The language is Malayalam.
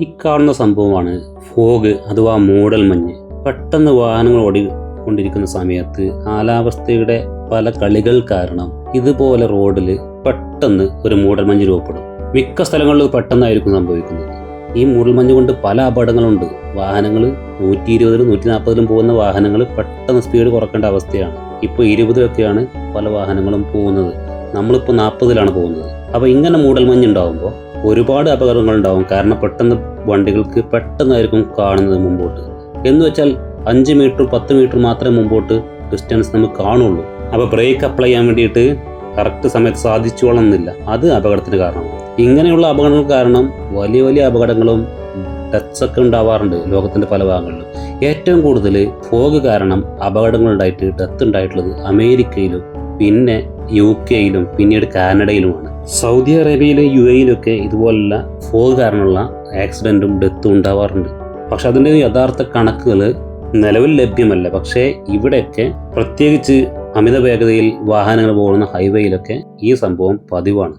ഈ കാണുന്ന സംഭവമാണ് ഫോഗ് അഥവാ മൂടൽ മഞ്ഞ്. പെട്ടെന്ന് വാഹനങ്ങൾ ഓടിക്കൊണ്ടിരിക്കുന്ന സമയത്ത് കാലാവസ്ഥയുടെ പല കളികൾ കാരണം ഇതുപോലെ റോഡിൽ പെട്ടെന്ന് ഒരു മൂടൽ മഞ്ഞ് രൂപപ്പെടും. മിക്ക സ്ഥലങ്ങളിലും പെട്ടെന്നായിരിക്കും സംഭവിക്കുന്നത്. ഈ മൂടൽമഞ്ഞ് കൊണ്ട് പല അപകടങ്ങളുണ്ട്. വാഹനങ്ങൾ നൂറ്റി ഇരുപതിലും നൂറ്റി നാൽപ്പതിലും പോകുന്ന വാഹനങ്ങൾ പെട്ടെന്ന് സ്പീഡ് കുറക്കേണ്ട അവസ്ഥയാണ്. ഇപ്പോൾ ഇരുപതിലൊക്കെയാണ് പല വാഹനങ്ങളും പോകുന്നത്. നമ്മളിപ്പോൾ നാൽപ്പതിലാണ് പോകുന്നത്. അപ്പോൾ ഇങ്ങനെ മൂടൽമഞ്ഞ് ഉണ്ടാകുമ്പോൾ ഒരുപാട് അപകടങ്ങൾ ഉണ്ടാവും കാരണം പെട്ടെന്ന് വണ്ടികൾക്ക് പെട്ടെന്നായിരിക്കും കാണുന്നത് മുമ്പോട്ട്. എന്ന് വെച്ചാൽ അഞ്ച് മീറ്റർ പത്ത് മീറ്റർ മാത്രമേ മുമ്പോട്ട് ഡിസ്റ്റൻസ് നമുക്ക് കാണുള്ളൂ. അപ്പോൾ ബ്രേക്ക് അപ്ലൈ ചെയ്യാൻ വേണ്ടിയിട്ട് കറക്റ്റ് സമയത്ത് സാധിച്ചോളന്നില്ല അത് അപകടത്തിന് കാരണമാണ്. ഇങ്ങനെയുള്ള അപകടങ്ങൾ കാരണം വലിയ വലിയ അപകടങ്ങളും ടച്ചൊക്കെ ഉണ്ടാവാറുണ്ട് ലോകത്തിന്റെ പല ഭാഗങ്ങളിലും. ഏറ്റവും കൂടുതൽ ഫോഗ് കാരണം അപകടങ്ങളുണ്ടായിട്ട് ഡെത്ത് ഉണ്ടായിട്ടുള്ളത് അമേരിക്കയിലും പിന്നെ യു കെയിലും പിന്നീട് കാനഡയിലുമാണ്. സൗദി അറേബ്യയിലും യു എയിലൊക്കെ ഇതുപോലുള്ള ഫോഗ് കാരണമുള്ള ആക്സിഡന്റും ഡെത്തും ഉണ്ടാവാറുണ്ട്. പക്ഷെ അതിന്റെ യഥാർത്ഥ കണക്കുകൾ നിലവിൽ ലഭ്യമല്ല. പക്ഷേ ഇവിടെയൊക്കെ പ്രത്യേകിച്ച് അമിത വേഗതയിൽ വാഹനങ്ങൾ പോകുന്ന ഹൈവേയിലൊക്കെ ഈ സംഭവം പതിവാണ്.